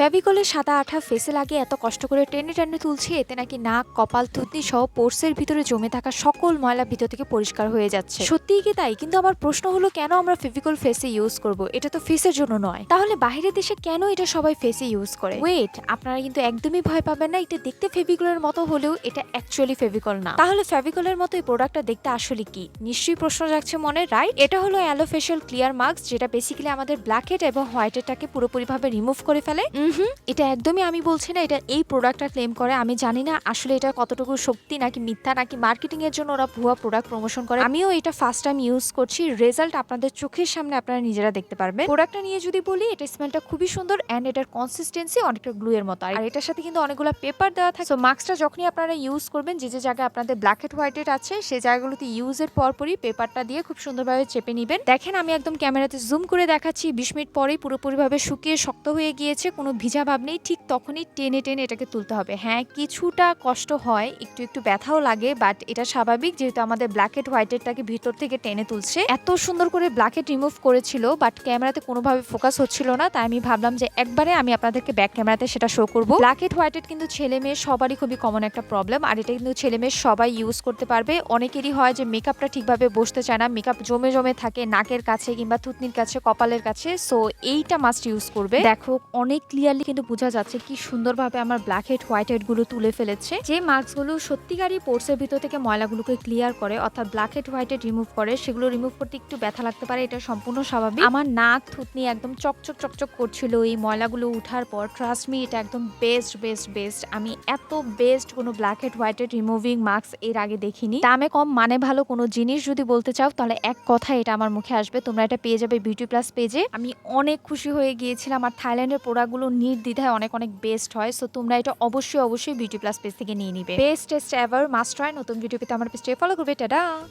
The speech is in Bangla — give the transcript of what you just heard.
ফেভিকলের সাদা আঠা ফেসে লাগে, এত কষ্ট করে টেনে টেনে তুলছি, এতে নাকি নাক, কপাল, থুতনি সহ পোর্সের ভিতরে জমে থাকা সকল ময়লা ভিতর থেকে পরিষ্কার হয়ে যাচ্ছে। সত্যিই কি তাই? কিন্তু আমার প্রশ্ন হলো, কেন আমরা ফেভিকল ফেসে ইউজ করব? এটা তো ফেসের জন্য নয়। তাহলে বাইরের দেশে কেন এটা সবাই ফেসে ইউজ করে? ওয়েট আপনারা কিন্তু একদমই ভয় পাবেন না, এটা দেখতে ফেভিকলের মতো হলেও এটা অ্যাকচুয়ালি ফেভিকল না। তাহলে ফেভিকলের মতো এই প্রোডাক্টটা দেখতে আসলে কি? নিশ্চয়ই প্রশ্ন যাচ্ছে মনে রাইট এটা হলো aloe aloe facial clear mask, যেটা বেসিক্যালি আমাদের ব্ল্যাক হেড এবং হোয়াইট হেডটাকে পুরোপুরিভাবে রিমুভ করে ফেলে। হুম, এটা একদমই আমি বলছি না, এটা এই প্রোডাক্টটা ক্লেম করে, আমি জানি না আসলে এটা কতটুকু সত্যি নাকি মিথ্যা, নাকি মার্কেটিং এর জন্য ওরা ভুয়া প্রোডাক্ট প্রমোশন করে। আমিও এটা ফার্স্ট টাইম ইউজ করছি রেজাল্ট আপনাদের চোখের সামনে আপনারা নিজেরা দেখতে পারবেন। প্রোডাক্টটা নিয়ে যদি বলি, এটা স্মেলটা খুবই সুন্দর অ্যান্ড এটার কনসিস্টেন্সি অনেকটা গ্লু এর মতো। আর এটার সাথে কিন্তু অনেকগুলো পেপার দেওয়া থাকে। সো মাস্কটা যখনই আপনারা ইউজ করবেন, যে যে জায়গায় আপনাদের ব্ল্যাক হেড হোয়াইট হেড আছে সেই জায়গাগুলোতে ইউজের পরপরই পেপারটা দিয়ে খুব সুন্দরভাবে চেপে নেবেন। দেখেন, আমি একদম ক্যামেরাতে জুম করে দেখাচ্ছি, বিশ মিনিট পরেই পুরোপুরিভাবে শুকিয়ে শক্ত হয়ে গিয়েছে, কোনো ভিজা ভাব নেই, ঠিক তখনই টেনে টেনে এটাকে তুলতে হবে। হ্যাঁ কিছুটা কষ্ট হয়, একটু একটু ব্যথাও লাগে বাট এটা স্বাভাবিক যেহেতু আমাদের ব্ল্যাক হেড হোয়াইট ভিতর থেকে টেনে তুলছে। এত সুন্দর করে ব্ল্যাক হেড রিমুভ করেছিল বাট ক্যামেরাতে কোনোভাবে ফোকাস হচ্ছিল না, তাই আমি ভাবলাম যে একবারে আমি আপনাদেরকে ব্যাক ক্যামেরাতে সেটা শো করব। ব্ল্যাক হেড হোয়াইট কিন্তু ছেলে মেয়ে সবারই খুবই কমন একটা প্রবলেম আর এটা কিন্তু ছেলে মেয়ে সবাই ইউজ করতে পারবে। অনেকেরই হয় যে মেকআপটা ঠিকভাবে বসতে চায় না মেকআপ জমে জমে থাকে নাকের কাছে কিংবা থুতনির কাছে, কপালের কাছে সো এইটা মাস্ট ইউজ করবে। দেখো, অনেক ক্লিয়ারলি কিন্তু বোঝা যাচ্ছে কি সুন্দরভাবে আমার ব্ল্যাক হেড হোয়াইট হেডগুলো তুলে ফেলেছে। যে মাস্কগুলো সত্যিকারই পোর্সের ভিতর থেকে ময়লাগুলোকে ক্লিয়ার করে, অর্থাৎ black head white head remove করে, সেগুলো রিমুভ করতে একটু ব্যথা লাগতে পারে, এটা সম্পূর্ণ স্বাভাবিক। আমার নাক, থুতনি একদম চকচক চকচক করছিল এই ময়লাগুলো উঠার পর ট্রাস্ট মি এটা একদম বেস্ট বেস্ট বেস্ট আমি এত বেস্ট কোনো black head white head removing mask এর আগে দেখিনি। দামে কম মানে ভালো কোনো জিনিস যদি বলতে চাও, তাহলে এক কথা এটা আমার মুখে আসবে। তোমরা এটা পেয়ে যাবে বিউটি প্লাস পেজে আমি অনেক খুশি হয়ে গিয়েছিলাম, আর থাইল্যান্ডের প্রোডাক্টগুলো নির্দ্বিধায় অনেক অনেক বেস্ট হয়। সো তোমরা এটা অবশ্যই অবশ্যই বিউটি প্লাস পেজ থেকে নিয়ে নিবে। বেস্ট টেস্ট এভার মাস্ট নতুন ভিডিও পেতে আমার পেজটাকে ফলো করবে। টাটা